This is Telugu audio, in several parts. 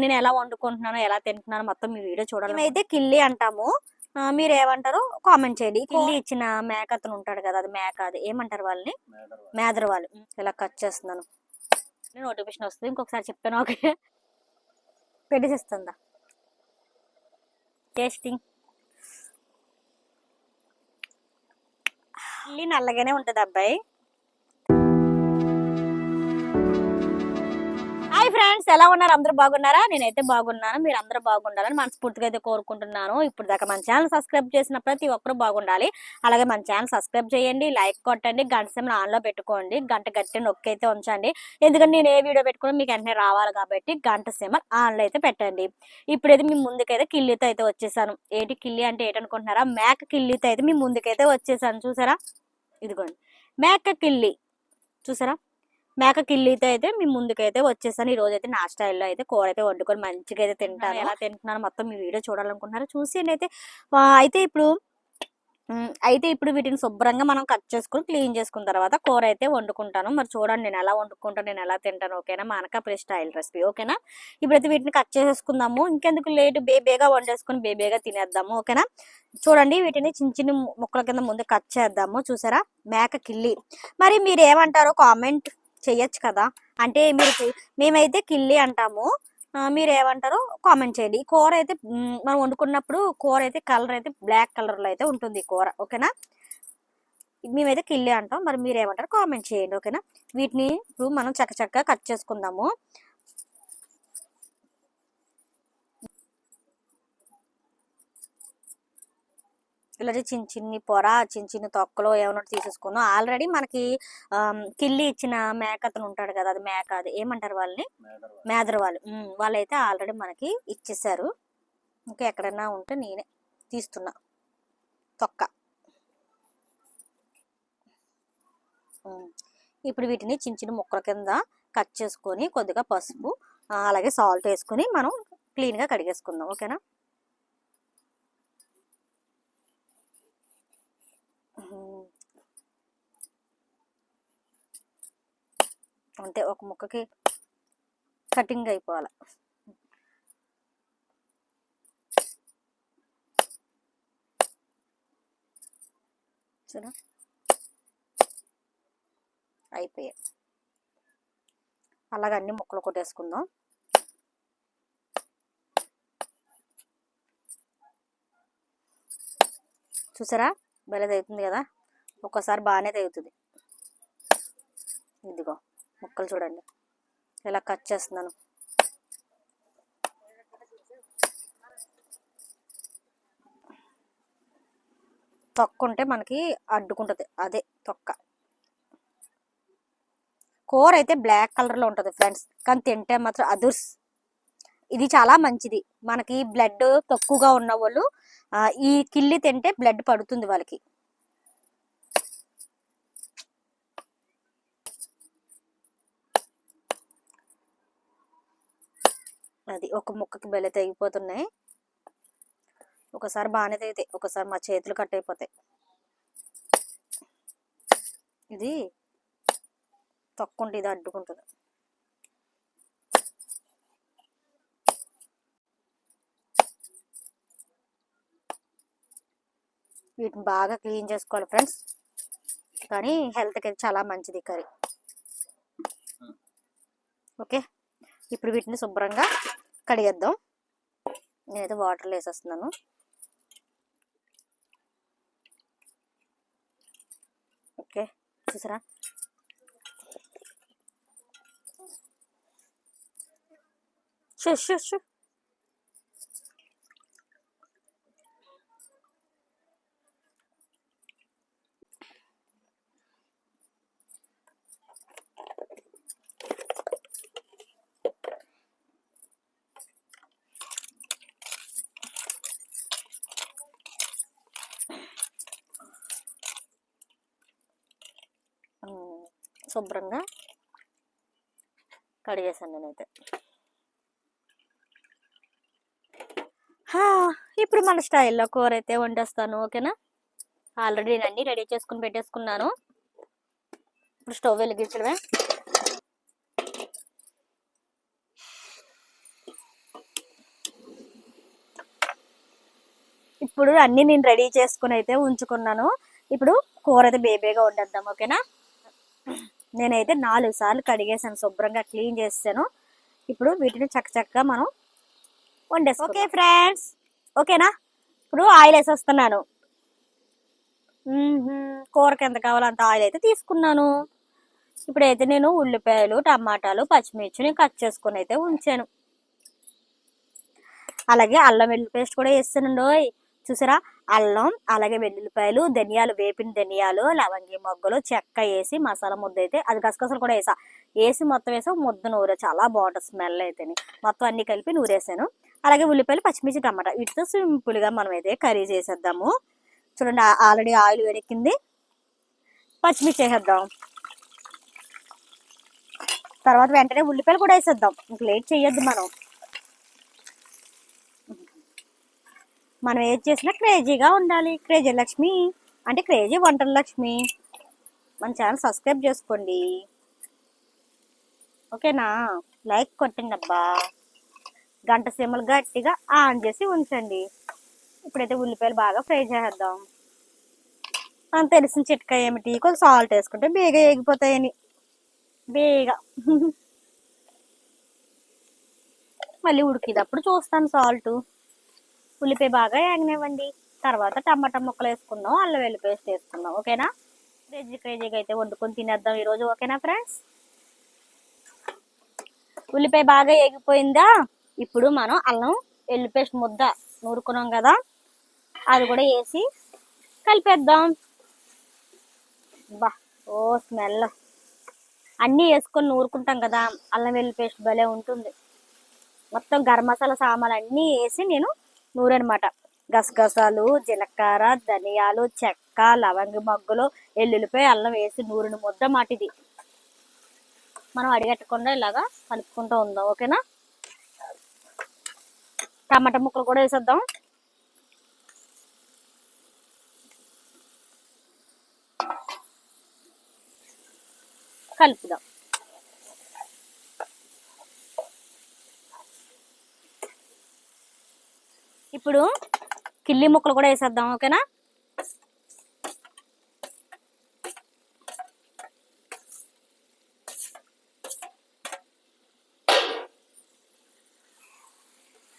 నేను ఎలా వండుకుంటున్నానో ఎలా తింటున్నానో మొత్తం మీ వీడియో చూడాలి మేమైతే కిల్లి అంటాము. మీరు ఏమంటారో కామెంట్ చేయండి. కిల్లి ఇచ్చిన మేక అతను ఉంటాడు కదా అది మేక అది. ఏమంటారు వాళ్ళని? మేదర్ వాళ్ళు ఇలా కట్ చేస్తున్నాను. నోటిఫికేషన్ వస్తుంది ఇంకొకసారి చెప్తాను ఓకే? పెట్టేసేస్తుందా? టేస్టింగ్. కిల్లి నల్లగానే ఉంటుంది అబ్బాయి. ఎలా ఉన్నారు? అందరూ బాగున్నారా? నేనైతే బాగున్నాను. మీరు అందరూ బాగుండాలని మనస్ఫూర్తిగా అయితే కోరుకుంటున్నాను. ఇప్పుడు దాకా మన ఛానల్ సబ్స్క్రైబ్ చేసిన ప్రతి ఒక్కరు బాగుండాలి. అలాగే మన ఛానల్ సబ్స్క్రైబ్ చేయండి లైక్ కొట్టండి గంట సేపు ఆన్లో పెట్టుకోండి గంట గట్టి నొక్కి అయితే ఉంచండి. ఎందుకంటే నేను ఏ వీడియో పెట్టుకున్నా మీకు వెంటనే రావాలి కాబట్టి గంట సేమ ఆన్లో అయితే పెట్టండి. ఇప్పుడైతే మీ ముందుకైతే కిల్లీతో అయితే వచ్చేసాను. ఏంటి కిల్లి అంటే ఏంటనుకుంటున్నారా? మేక కిల్లీతో అయితే మీ ముందుకైతే వచ్చేసాను. చూసారా? ఇదిగోండి. మేక కిల్లి. చూసారా? మేక కిల్లీతో అయితే మీ ముందుకైతే వచ్చేసాను ఈ రోజు అయితే నా స్టైల్లో అయితే కూర అయితే వండుకొని మంచిగా అయితే తింటాను ఎలా తింటున్నాను మొత్తం మీ వీడియో చూడాలనుకుంటున్నారు చూసేయండి అయితే అయితే ఇప్పుడు అయితే ఇప్పుడు వీటిని శుభ్రంగా మనం కట్ చేసుకుని క్లీన్ చేసుకున్న తర్వాత కూర అయితే వండుకుంటాను. మరి చూడండి నేను ఎలా వండుకుంటాను నేను ఎలా తింటాను ఓకేనా? మా అనకాపల్లి స్టైల్ రెసిపీ ఓకేనా? ఇప్పుడైతే వీటిని కట్ చేసేసుకుందాము. ఇంకెందుకు లేట్? బేబేగా వండేసుకుని బేబేగా తినేద్దాము ఓకేనా? చూడండి వీటిని చిన్న చిన్న ముక్కల కింద ముందు కట్ చేద్దాము. చూసారా? మేక కిల్లి మరి మీరు ఏమంటారో కామెంట్ చెయ్యొచ్చు కదా. అంటే మీరు మేమైతే కిల్లి అంటాము. మీరు ఏమంటారో కామెంట్ చేయండి. ఈ కూర అయితే మనం వండుకున్నప్పుడు కూర అయితే కలర్ అయితే బ్లాక్ కలర్లో అయితే ఉంటుంది కూర. ఓకేనా? మేమైతే కిల్లి అంటాం. మరి మీరు ఏమంటారు కామెంట్ చేయండి. ఓకేనా? వీటిని ఇప్పుడు మనం చక్క కట్ చేసుకుందాము. ఇలా చిన్న చిన్ని పొర చిన్న చిన్న తొక్కలు ఏమన్నా తీసేసుకుందాం. ఆల్రెడీ మనకి కిల్లి ఇచ్చిన మేక అతను ఉంటాడు కదా అది మేక అది. ఏమంటారు వాళ్ళని? మేదర్ వాళ్ళు వాళ్ళైతే ఆల్రెడీ మనకి ఇచ్చేసారు ఇంకా ఎక్కడైనా ఉంటే నేనే తీస్తున్నా. తొక్క. ఇప్పుడు వీటిని చిన్న చిన్న ముక్కల కింద కట్ చేసుకొని కొద్దిగా పసుపు అలాగే సాల్ట్ వేసుకొని మనం క్లీన్గా కడిగేసుకుందాం. ఓకేనా? అంతే ఒక ముక్కకి కటింగ్ అయిపోవాలి. చూడ. అయిపోయాయి. అలాగ అన్ని ముక్కలు కొట్టేసుకుందాం. చూసారా? భలే తెగుతుంది కదా? ఒక్కసారి బాగానే తెగుతుంది. ఇదిగో. ముక్కలు చూడండి. ఇలా కట్ చేస్తున్నాను. తొక్క ఉంటే మనకి అడ్డుకుంటుంది. అదే తొక్క. కూర అయితే బ్లాక్ కలర్లో ఉంటుంది ఫ్రెండ్స్. కానీ తింటే మాత్రం అదుర్స్. ఇది చాలా మంచిది. మనకి బ్లడ్ తక్కువగా ఉన్న వాళ్ళు ఈ కిల్లి తింటే బ్లడ్ పడుతుంది వాళ్ళకి. అది ఒక ముక్కకి బెల్ల తెగిపోతున్నాయి. ఒకసారి బాగానే తెగితాయి ఒకసారి మా చేతులు కట్ అయిపోతాయి. ఇది తొక్కుంటే ఇది అడ్డుకుంటుంది. వీటిని బాగా క్లీన్ చేసుకోవాలి ఫ్రెండ్స్. కానీ హెల్త్కి అయితే చాలా మంచిది కర్రీ. ఓకే? ఇప్పుడు వీటిని శుభ్రంగా కడిగేద్దాం. నేనైతే వాటర్లో వేసేస్తున్నాను. ఓకే చూసారా? షూ షూ షూ. శుభ్రంగా కడిగేసాను నేనైతే. ఇప్పుడు మన స్టైల్లో కూర అయితే వండేస్తాను ఓకేనా? ఆల్రెడీ నేను అన్నీ రెడీ చేసుకుని పెట్టేసుకున్నాను. ఇప్పుడు స్టవ్ వెలిగించడమే. ఇప్పుడు అన్నీ నేను రెడీ చేసుకుని అయితే ఉంచుకున్నాను. ఇప్పుడు కూర అయితే బేబీగా వండేద్దాం ఓకేనా? నేనైతే నాలుగు సార్లు కడిగేసాను శుభ్రంగా క్లీన్ చేసాను ఇప్పుడు వీటిని చక్కచక్కగా మనం వండేస్తాం ఓకే ఫ్రెండ్స్. ఓకేనా? ఇప్పుడు ఆయిల్ వేసి వస్తున్నాను మ్మ్హ్మ్. కూరకి ఎంత కావాలో అంత ఆయిల్ అయితే తీసుకున్నాను. ఇప్పుడైతే నేను ఉల్లిపాయలు టమాటాలు పచ్చిమిర్చిని కట్ చేసుకుని అయితే ఉంచాను. అలాగే అల్లం వెల్లుల్లి పేస్ట్ కూడా వేస్తానండి. చూసారా? అల్లం అలాగే వెల్లుల్లిపాయలు ధనియాలు వేపిన ధనియాలు లవంగి మొగ్గలు చెక్క వేసి మసాలా ముద్ద అయితే అది గసగసలు కూడా వేసా. వేసి మొత్తం వేసా ముద్ద నూరే. చాలా బాగుంటుంది స్మెల్ అయితే మొత్తం అన్ని కలిపి నూరేసాను. అలాగే ఉల్లిపాయలు పచ్చిమిర్చి టమాటా. వీటితో సింపుల్గా మనం అయితే కర్రీ చేసేద్దాము. చూడండి ఆల్రెడీ ఆయిల్ వేడెక్కింది. పచ్చిమిర్చి వేసేద్దాం. తర్వాత వెంటనే ఉల్లిపాయలు కూడా వేసేద్దాం. ఇంక లేట్ చేయొద్దు మనం. మనం ఏది చేసినా క్రేజీగా ఉండాలి. క్రేజీ లక్ష్మి. అంటే క్రేజీ వంటల లక్ష్మి. మన ఛానల్ సబ్స్క్రైబ్ చేసుకోండి. ఓకేనా? లైక్ కొట్టండి అబ్బా. గంట సీమలు గట్టిగా ఆన్ చేసి ఉంచండి. ఇప్పుడైతే ఉల్లిపాయలు బాగా ఫ్రై చేసేద్దాం. మనం తెలిసిన చిట్కా ఏమిటి? కొంచెం సాల్ట్ వేసుకుంటే బేగా ఎగిపోతాయని బేగా. మళ్ళీ ఉడికినప్పుడు చూస్తాను సాల్ట్ ఉల్లిపాయ బాగా వేగనివ్వండి తర్వాత టమాటా ముక్కలు వేసుకుందాం అల్లం వెల్లి పేస్ట్ వేసుకుందాం ఓకేనా? క్రేజీ క్రేజీగా అయితే వండుకొని తినేద్దాం ఈరోజు. ఓకేనా ఫ్రెండ్స్ ఉల్లిపాయ బాగా వేగిపోయిందా ఇప్పుడు మనం అల్లం వెల్లి పేస్ట్ ముద్ద నూరుకున్నాం కదా? అది కూడా వేసి కలిపేద్దాం. బా ఓ స్మెల్. అన్నీ వేసుకొని నూరుకుంటాం కదా అల్లం వెల్లి పేస్ట్ భలే ఉంటుంది. మొత్తం గరం మసాలా సామాన్లు అన్నీ వేసి నేను నూరనమాట గసగసాలు జీలకర్ర ధనియాలు చెక్క లవంగి మొగ్గలు ఎల్లుల్లిపై అల్లం వేసి నూరిన ముద్ద మాటిది. మనం అడిగట్టకుండా ఇలాగా కలుపుకుంటూ ఉందాం ఓకేనా? టమాటా ముక్కలు కూడా వేసేద్దాం. కలుపుదాం. ఇప్పుడు కిల్లి ముక్కలు కూడా వేసేద్దాం ఓకేనా?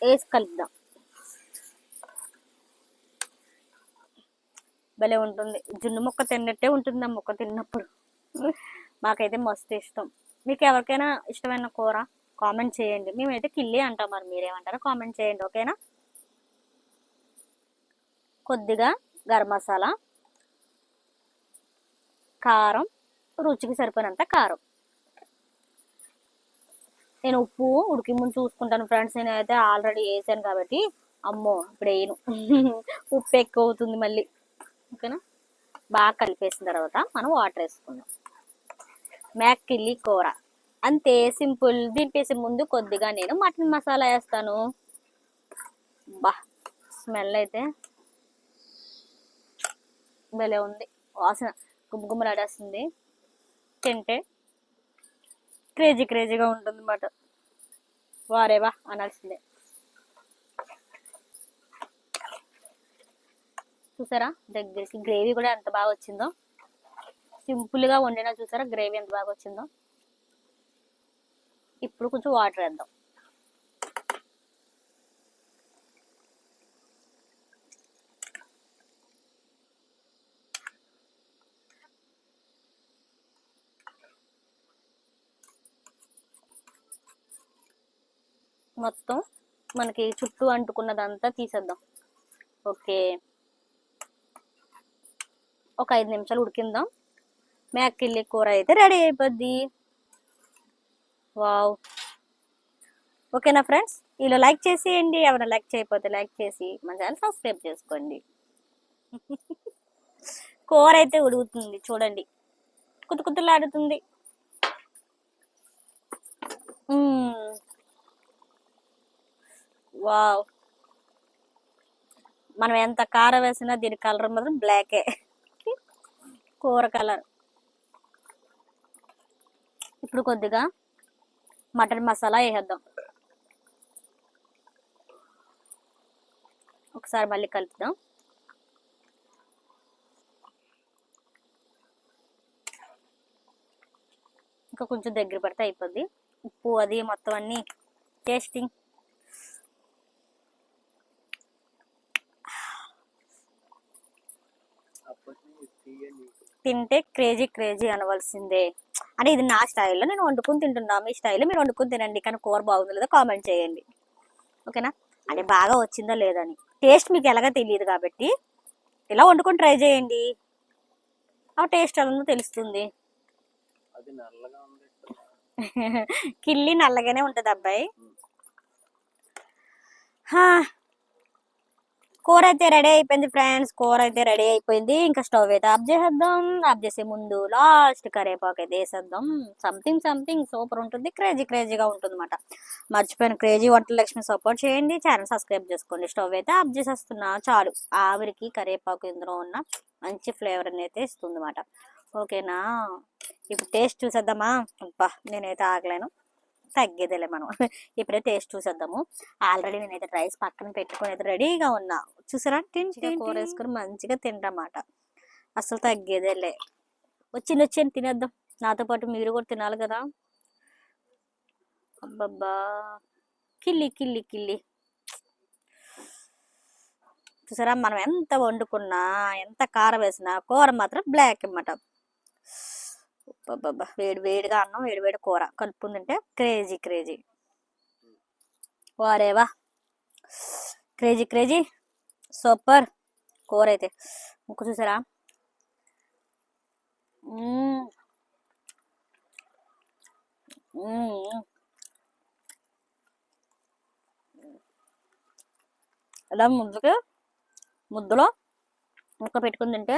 వేసి కలుపుదాం. భలే ఉంటుంది. జున్ను ముక్క తిన్నట్టే ఉంటుంది ఆ ముక్క తిన్నప్పుడు. మాకైతే మస్తు ఇష్టం. మీకు ఎవరికైనా ఇష్టమైన కూర కామెంట్ చేయండి. మేమైతే కిల్లి అంటాం మరి మీరేమంటారో కామెంట్ చేయండి ఓకేనా? కొద్దిగా గరం మసాలా కారం రుచికి సరిపోయినంత కారం. నేను ఉప్పు ఉడికి ముందు చూసుకుంటాను ఫ్రెండ్స్. నేనైతే అయితే ఆల్రెడీ వేసాను కాబట్టి అమ్మో ఇప్పుడు వేయను ఉప్పు ఎక్కువ అవుతుంది మళ్ళీ. ఓకేనా? బాగా కలిపేసిన తర్వాత మనం వాటర్ వేసుకుందాం. మ్యాక్కిల్లి కూర. అంతే సింపుల్. దింపేసే ముందు కొద్దిగా నేను మటన్ మసాలా వేస్తాను. బా స్మెల్ అయితే భలే ఉంది. వాసన గుమ్మగుమ్మలాడేస్తుంది తింటే క్రేజీ క్రేజీగా ఉంటుంది అన్నమాట వారేవా అనాల్సిందే. చూసారా? దగ్గరికి గ్రేవీ కూడా ఎంత బాగా వచ్చిందో. సింపుల్గా వండినా చూసారా? గ్రేవీ ఎంత బాగా వచ్చిందో. ఇప్పుడు కొంచెం వాటర్ వేద్దాం. మొత్తం మనకి చుట్టూ అంటుకున్నదంతా తీసేద్దాం. ఓకే. ఒక ఐదు నిమిషాలు ఉడికిందాం. మేకిల్లి కూర అయితే రెడీ అయిపోద్ది. వావ్. ఓకేనా ఫ్రెండ్స్? ఇలా లైక్ చేసేయండి. ఎవరైనా లైక్ చేయకపోతే లైక్ చేసి మన ఛానల్ సబ్స్క్రైబ్ చేసుకోండి. కూర అయితే ఉడుకుతుంది. చూడండి. కుతుకుతులాడుతుంది కుతులాడుతుంది మ్మ్. వావ్. మనం ఎంత కారం వేసినా దీని కలర్ మాత్రం బ్లాకే కూర కలర్. ఇప్పుడు కొద్దిగా మటన్ మసాలా వేసేద్దాం. ఒకసారి మళ్ళీ కలుపుదాం. ఇంకా కొంచెం దగ్గర పడితే అయిపోద్ది. ఉప్పు అది మొత్తం అన్ని టేస్టింగ్ తింటే క్రేజీ క్రేజీ అనవలసిందే. అంటే ఇది నా స్టైల్లో నేను వండుకుని తింటున్నా మీ స్టైల్లో మీరు వండుకుని తినండి. కానీ కూర బాగుందో లేదో కామెంట్ చేయండి. ఓకేనా? అంటే బాగా వచ్చిందో లేదని టేస్ట్ మీకు ఎలాగో తెలియదు కాబట్టి ఇలా వండుకొని ట్రై చేయండి. ఆ టేస్ట్ ఎలా తెలుస్తుంది. కిల్లి నల్లగానే ఉంటుంది అబ్బాయి. హా. కూర అయితే రెడీ అయిపోయింది ఫ్రెండ్స్. కూర అయితే రెడీ అయిపోయింది. ఇంకా స్టవ్ అయితే ఆఫ్ చేసేద్దాం. ఆఫ్ చేసే ముందు లాస్ట్ కరేపాకు అయితే వేసేద్దాం. సంథింగ్ సంథింగ్ సూపర్ ఉంటుంది. క్రేజీ క్రేజీగా ఉంటుంది అనమాట మర్చిపోయిన. క్రేజీ వంటల లక్ష్మి సపోర్ట్ చేయండి. ఛానల్ సబ్స్క్రైబ్ చేసుకోండి. స్టవ్ అయితే ఆఫ్ చేసేస్తున్నా. చాలు. ఆవిరికి కరేపాకు ఇందులో ఉన్న మంచి ఫ్లేవర్ అయితే ఇస్తుంది అనమాట ఓకేనా ఇప్పుడు టేస్ట్ చూసేద్దామా? అబ్బా నేనైతే ఆగలేను. తగ్గేదేలే మనం. ఇప్పుడే టేస్ట్ చూసేద్దాము. ఆల్రెడీ నేనైతే రైస్ పక్కన పెట్టుకొని అయితే రెడీగా ఉన్నా. చూసారా? టిన్ టిన్ కూర వేసుకొని మంచిగా తింటామాట. అసలు తగ్గేదేలే. వచ్చింది వచ్చింది తినేద్దాం. నాతో పాటు మీరు కూడా తినాలి కదా. అబ్బబ్బా. కిల్లి కిల్లి కిల్లి. చూసారా? మనం ఎంత వండుకున్నా ఎంత కారం వేసినా కూర మాత్రం బ్లాక్ అన్నమాట. వేడి వేడిగా అన్నం వేడి వేడి కూర. కలుపుకుందంటే crazy crazy. వారేవా? Crazy crazy. Super. కూర అయితే. ముక్క చూసారా? మ్మ్. మ్మ్. ఇలా ముద్దలో ముక్క పెట్టుకుని తింటే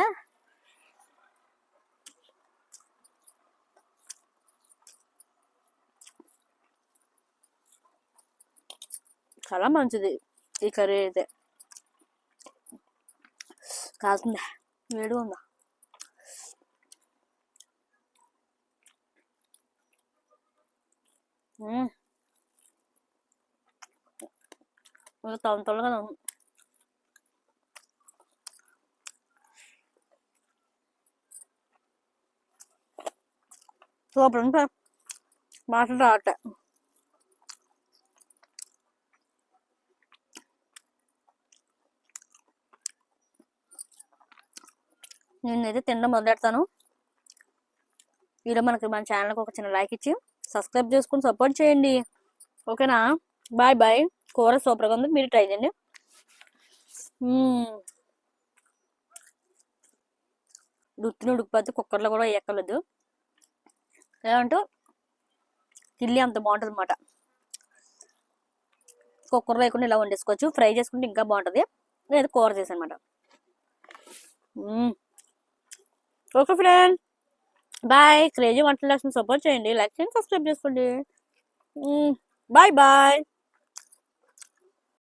చాలా మంచిది ఈ కర్రీ అయితే కాల్సిందా వేడిగా ఉందా మ్మ్. ఇంకా తొల తొలగా ఉంది సూపర్ ఉంటా మాటలు నేనైతే తినడం మొదలెడతాను. ఈరోజు మనకి మన ఛానల్కి ఒక చిన్న లైక్ ఇచ్చి సబ్స్క్రైబ్ చేసుకుని సపోర్ట్ చేయండి. ఓకేనా? బాయ్ బాయ్ కూర సూపర్గా ఉంది. మీరు ట్రై చేయండి. ఉత్తిని ఉడికిపోతే కుక్కర్లో కూడా ఎక్కలేదు ఏమంటూ కిల్లి అంత బాగుంటుంది అనమాట కుక్కర్ లేకుండా ఇలా వండేసుకోవచ్చు. ఫ్రై చేసుకుంటే ఇంకా బాగుంటుంది. లేదా కూర చేసి అనమాట ఓకే ఫ్రెండ్. బాయ్. క్రేజీ వంటలు లక్ష్మి సపోర్ట్ చేయండి. లైక్ చేయండి సబ్స్క్రైబ్ చేసుకోండి. Bye bye.